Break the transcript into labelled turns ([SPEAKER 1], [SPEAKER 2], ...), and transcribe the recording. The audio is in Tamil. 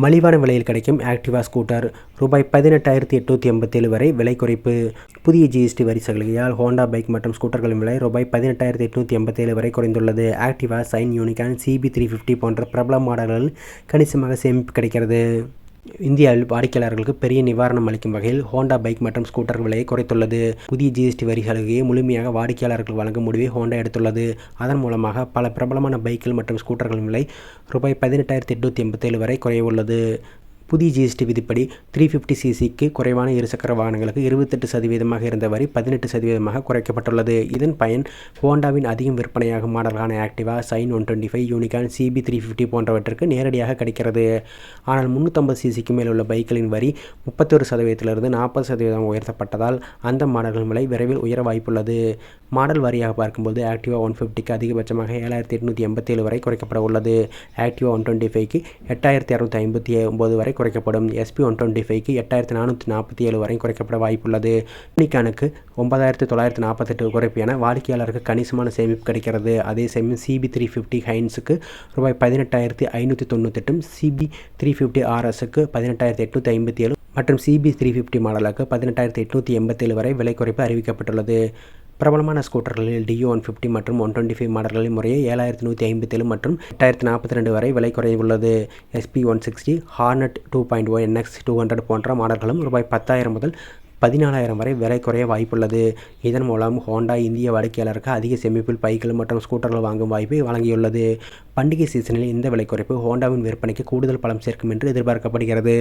[SPEAKER 1] மலிவான விலையில் கிடைக்கும் ஆக்டிவா ஸ்கூட்டர் ரூபாய் பதினெட்டாயிரத்தி எட்நூற்றி எண்பத்தேழு வரை விலை குறைப்பு. புதிய ஜிஎஸ்டி வரி சலுகையால் ஹோண்டா பைக் மற்றும் ஸ்கூட்டர்களின் விலை ரூபாய் பதினெட்டாயிரத்தி எட்நூற்றி எண்பத்தேழு வரை குறைந்துள்ளது. Activa Shine Unicorn CB three fifty போன்ற பிரபல மாடல்களில் கணிசமாக சேமிப்பு கிடைக்கிறது. இந்தியாவில் வாடிக்கையாளர்களுக்கு பெரிய நிவாரணம் அளிக்கும் வகையில் ஹோண்டா பைக் மற்றும் ஸ்கூட்டர் விலையை குறைத்துள்ளது. புதிய ஜிஎஸ்டி வரி சலுகையை முழுமையாக வாடிக்கையாளர்கள் வழங்கும் முடிவை ஹோண்டா எடுத்துள்ளது. அதன் மூலமாக பல பிரபலமான பைக்கில் மற்றும் ஸ்கூட்டர்களின் விலை ரூபாய் பதினெட்டாயிரத்தி எட்நூற்றி எண்பத்தேழு வரை குறைய உள்ளது புதிய ஜிஎஸ்டி விதிப்படி த்ரீ ஃபிஃப்டி சிசிக்கு குறைவான இருசக்கர வாகனங்களுக்கு இருபத்தெட்டு சதவீதமாக இருந்த வரி பதினெட்டு சதவீதமாக குறைக்கப்பட்டுள்ளது. இதன் பயன் ஹோண்டாவின் அதிகம் விற்பனையாகும் மாடலான Activa Shine one twenty five Unicorn CB three fifty போன்றவற்றிற்கு நேரடியாக கிடைக்கிறது. ஆனால் முந்நூற்றம்பது சிசிக்கு மேல் உள்ள பைக்குகளின் வரி முப்பத்தொரு சதவீதத்திலிருந்து நாற்பது சதவீதம் உயர்த்தப்பட்டதால் அந்த மாடல்கள் விலை விரைவில் உயர வாய்ப்புள்ளது. மாடல் வாரியாக பார்க்கும்போது ஆக்டிவா ஒன் ஃபிஃப்டிக்கு அதிகபட்சமாக ஏழாயிரத்தி எட்நூற்றி எண்பத்தேழு வரை குறைக்கப்பட உள்ளது. ஆக்டிவா ஒன் டுவெண்ட்டி ஃபைவ்க்கு எட்டாயிரத்தி இரநூத்தி ஐம்பத்தி ஒம்பது வரை குறைக்கப்படும். எஸ்பி ஒன் டுவெண்ட்டி ஃபைவ்க்கு எட்டாயிரத்தி நானூற்றி நாற்பத்தி ஏழு வரை குறைக்கப்பட வாய்ப்புள்ளது. யூனிகானுக்கு ஒன்பதாயிரத்தி தொள்ளாயிரத்தி நாற்பத்தெட்டு குறைப்பு என வாடிக்கையாளருக்கு கணிசமான சேமிப்பு கிடைக்கிறது. அதே சமயம் சிபி த்ரீ ஃபிஃப்டி ஹைன்ஸுக்கு ரூபாய் பதினெட்டாயிரத்தி ஐநூற்றி தொண்ணூத்தெட்டும் சிபி த்ரீ ஃபிஃப்டி ஆர்எஸ்க்கு பதினெட்டாயிரத்தி எட்நூற்றி ஐம்பத்தி ஏழு மற்றும் சிபி த்ரீ ஃபிஃப்டி மாடலுக்கு பதினெட்டாயிரத்தி எட்நூற்றி எண்பத்தேழு வரை விலை குறைப்பு அறிவிக்கப்பட்டுள்ளது. பிரபலமான ஸ்கூட்டர்களில் டியூ ஒன் ஃபிஃப்டி மற்றும் ஒன் டுவெண்ட்டி ஃபைவ் மாடல்களின் முறையே ஏழாயிரத்தி நூற்றி ஐம்பத்தேழு மற்றும் எட்டாயிரத்தி நாற்பத்தி ரெண்டு வரை விலை குறைந்துள்ளது SP one sixty Hornet two point one NX two hundred போன்ற மாடல்களும் ரூபாய் பத்தாயிரம் முதல் பதினாலாயிரம் வரை விலை குறைய வாய்ப்புள்ளது. இதன் மூலம் ஹோண்டா இந்திய வாடிக்கையாளருக்கு அதிக சேமிப்பில் பைக்கள் மற்றும் ஸ்கூட்டர்கள் வாங்கும் வாய்ப்பை வழங்கியுள்ளது. பண்டிகை சீசனில் இந்த விலை குறைப்பு ஹோண்டாவின் விற்பனைக்கு கூடுதல் பலம் சேர்க்கும் என்று எதிர்பார்க்கப்படுகிறது.